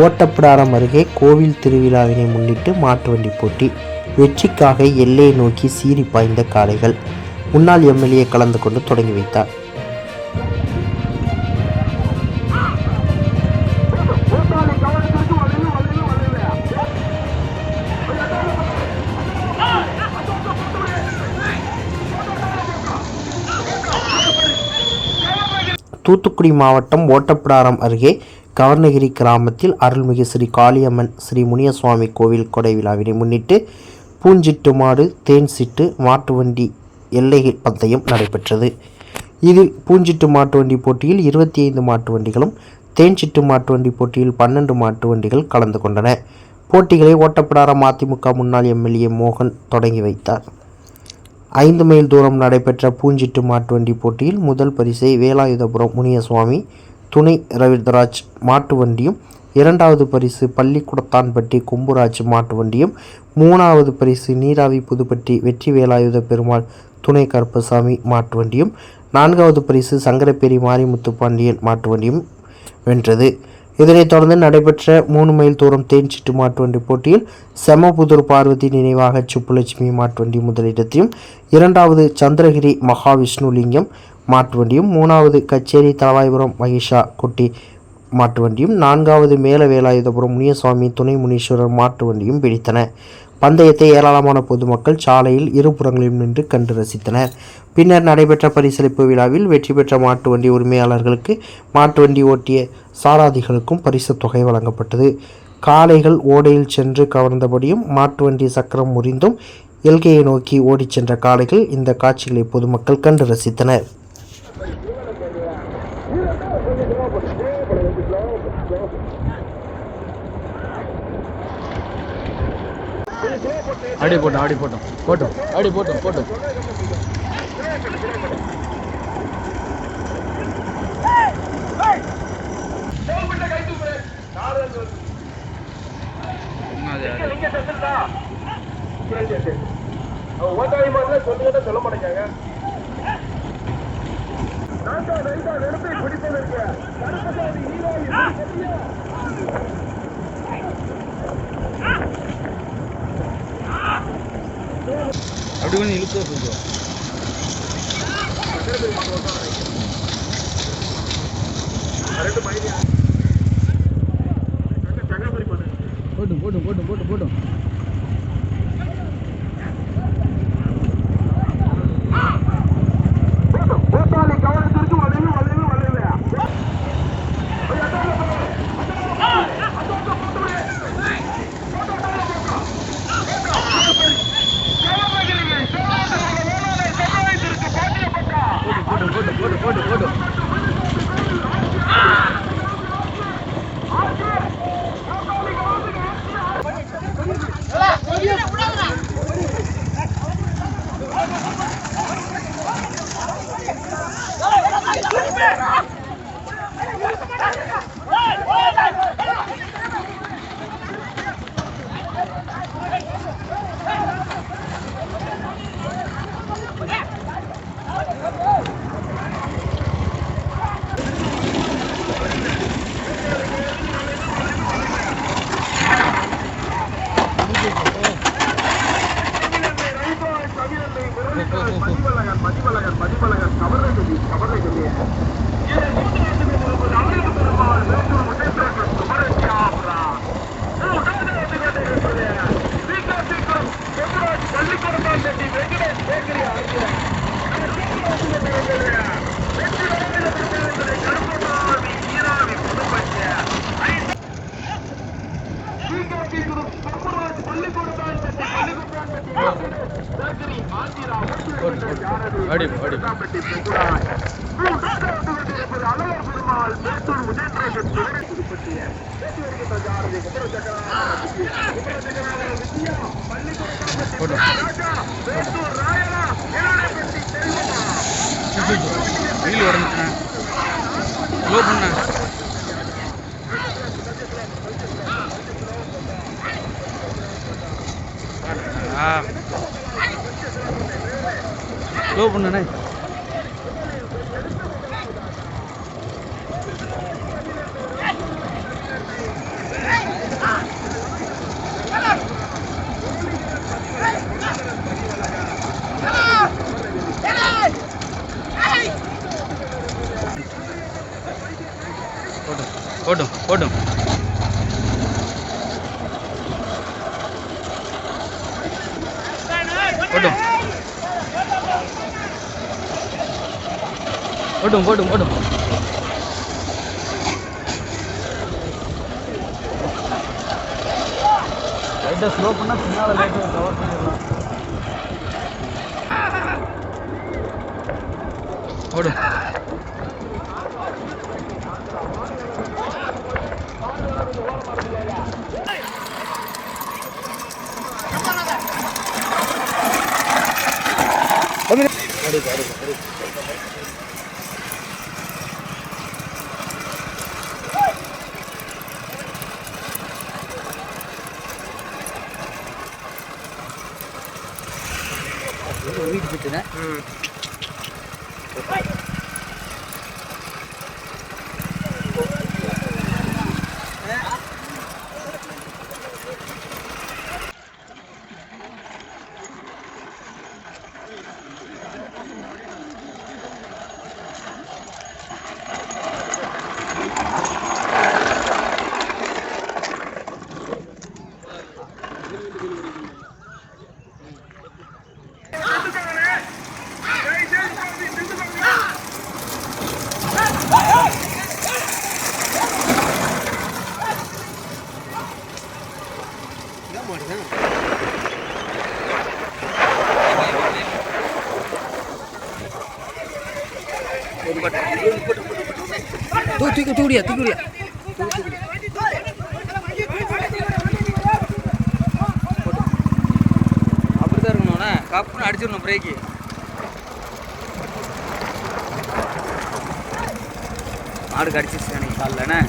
ஓட்டப்பிடாரம் அருகே கோவில் திருவிழாவினை முன்னிட்டு மாட்டுவண்டி போட்டி. வெற்றிக்காக எல்லையை நோக்கி சீறி பாய்ந்த காளைகள். முன்னாள் எம்எல்ஏ கலந்து கொண்டு தொடங்கி வைத்தார். தூத்துக்குடி மாவட்டம் ஓட்டப்பிடாரம் அருகே கவர்ணகிரி கிராமத்தில் அருள்மிகு ஸ்ரீ காளியம்மன் ஸ்ரீ முனியசுவாமி கோவில் கொடை விழாவினை முன்னிட்டு பூஞ்சிட்டு மாடு தேன் சிட்டு மாட்டு வண்டி எல்லை பந்தயம் நடைபெற்றது. இதில் பூஞ்சிட்டு மாட்டு வண்டி போட்டியில் இருபத்தி ஐந்து மாட்டு வண்டிகளும் தேன்சிட்டு மாட்டு வண்டி போட்டியில் பன்னெண்டு மாட்டு வண்டிகள் கலந்து கொண்டன. போட்டிகளை ஓட்டப்பிடாரம் அதிமுக முன்னாள் எம்எல்ஏ மோகன் தொடங்கி வைத்தார். ஐந்து மைல் தூரம் நடைபெற்ற பூஞ்சிட்டு மாட்டு வண்டி போட்டியில் முதல் பரிசை வேலாயுதபுரம் முனியசுவாமி துணை ரவிந்தராஜ் மாட்டு வண்டியும் இரண்டாவது பரிசு பள்ளிக்குடத்தான்பட்டி கும்புராஜ் மாட்டு வண்டியும் மூணாவது பரிசு நீராவி புதுப்பட்டி வெற்றி வேலாயுத பெருமாள் துணை கருப்பசாமி மாட்டு வண்டியும் நான்காவது பரிசு சங்கரப்பேரி மாரிமுத்து பாண்டியன் மாட்டு வண்டியும் வென்றது. இதனைத் தொடர்ந்து நடைபெற்ற மூணு மைல் தூரம் தேன்சிட்டு மாட்டுவண்டி போட்டியில் செமபுதூர் பார்வதி நினைவாக சுப்புலட்சுமி மாட்டுவண்டி முதலிடத்தையும் இரண்டாவது சந்திரகிரி மகாவிஷ்ணுலிங்கம் மாட்டு வண்டியும் மூணாவது கச்சேரி தலவாய்புரம் மகிஷா குட்டி மாட்டு வண்டியும் நான்காவது மேல வேலாயுதபுரம் முனியசுவாமி துணை முனீஸ்வரர் மாட்டு வண்டியும் பிடித்தன. பந்தயத்தை ஏராளமான பொதுமக்கள் சாலையில் இருபுறங்களிலும் நின்று கண்டு ரசித்தனர். பின்னர் நடைபெற்ற பரிசளிப்பு விழாவில் வெற்றி பெற்ற மாட்டு வண்டி உரிமையாளர்களுக்கு மாட்டு வண்டி ஓட்டிய சாராதிகளுக்கும் பரிசு தொகை வழங்கப்பட்டது. காளைகள் ஓடையில் சென்று கவர்ந்தபடியும் மாட்டு வண்டி சக்கரம் முறிந்தும் எல்கையை நோக்கி ஓடிச் சென்ற காளைகள் இந்த காட்சிகளை பொதுமக்கள் கண்டு ரசித்தனர். ஆடி போட்டோம் ஆடி போட்டோம். போட்டோம். ஆடி போட்டோம் போட்டோம். சொல்ல மாட்டேங்க நெருப்பை பிடிப்பதற்கு கருப்பசாமி ஹீரோ அப்படி கொஞ்சம் இழுத்து சொல்லுவோம் போட்டும் போட்டும் போட்டும் போட்டும் போட்டும் Mati balagan, mati balagan, mati balagan, Kapatın ya. வெயில் வரணுண்ணா ஸ்லோ பண்ண ஸ்லோ பண்ணண்ணே போட்டும் போட்டும் போட்டும் போட்டும் போட்டும் போட்டும் லைட்டாக ஸ்லோ பண்ணால் பின்னால் லைட்டாக கவர் பண்ணிடலாம். ஓடும் வீட்டு போயிட்டுனேன் தூக்கி தூக்கி தூக்கிடியா தூக்கிடியா. அப்படிதான் இருக்கணும்ண்ணே கப்புன்னு அடிச்சிடணும் பிரேக்கு மாடு கடிச்சிச்சு எனக்கு காலில்ண்ணே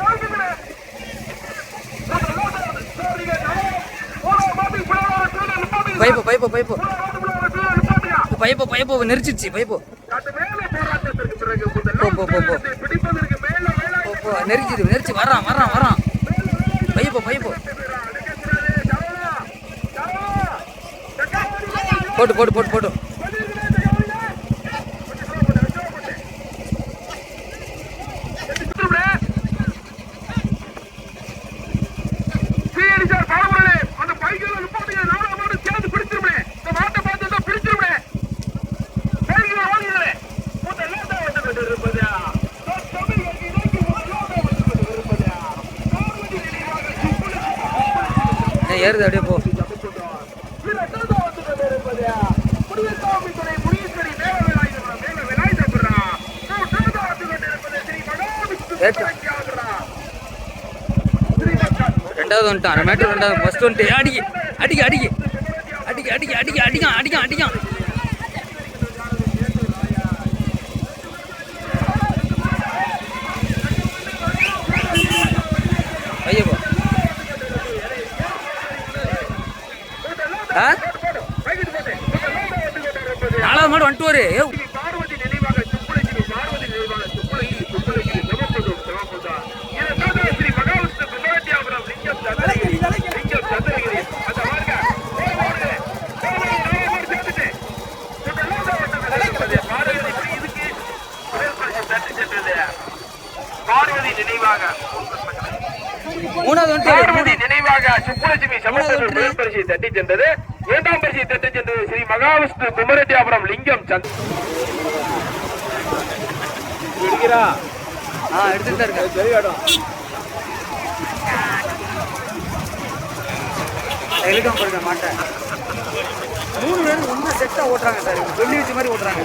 ஓடிக்குதுனே சரிங்க மூணாவது மாட்டுக்கு பின்னாடி டூல நிப்பாட்டுங்க பைப்போ பைப்போ பைப்போ பைப்போ பைப்போ நெரிச்சிருச்சு பைப்போ போ, போ, போ, போ. போ, போ நெரிச்சிது நெரிச்சு வரான் வரான் வரான் பையப்போ பையப்போ போட்டு போட்டு போட்டு போட்டு. ஏறுது அப்படியே போ. ரெண்டாவது வந்துட்டான். மேட்டர் ரெண்டாவது ஃபர்ஸ்ட் வந்துட்டு. அடிக்க அடிக்க. அடிக்க அடிக்க. அடிக்க அடிக்க அடிக்க அடிக்க அடிக்க. ஐயப்போ நாலாவது மாடு வந்துட்டு வரு ஏ பார்வதி நினைவாக சுப்புலகிரி பார்வதி நினைவாக சுப்புலகிரி சுப்புலகிரி சிவப்பதம் சிவப்பதா இதற்காக ஸ்ரீ மகாவிஷ்ணு குமரத்தியாபுரம் லிங்கம் சந்திரகிரி லிங்கம் சந்திரகிரி அந்த மார்க்க பார்வதி நினைவாக மூணாவது வந்துட்டு பார்வதி நினைவாக சுப்புலட்சுமி சமஸ்தர் மூணாவது முதல் பரிசை தட்டி சென்றது. இரண்டாம் பரிசை தட்டி சென்றது ஸ்ரீ மகாவிஷ்ணு குமரத்தியாபுரம் லிங்கம் சந்த். மாட்டேன். மூணு பேரும் ரொம்ப செட்டா ஓட்டுறாங்க சார். சொல்லி வச்ச மாதிரி ஓட்டுறாங்க.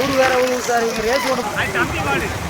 ஊரு வேற ஊரு சார். இவங்க ரேஸ்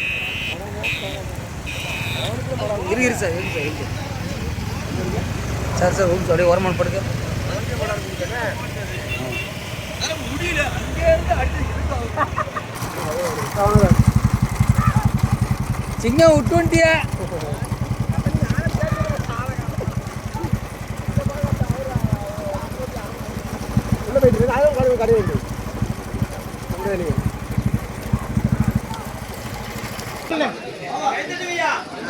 இரு இரு சார் இருக்கு சார் இரு சார். சார் ரூம் அப்படியே ஓரமான படுக்க சிங்கம் விட்டு வந்துட்டியா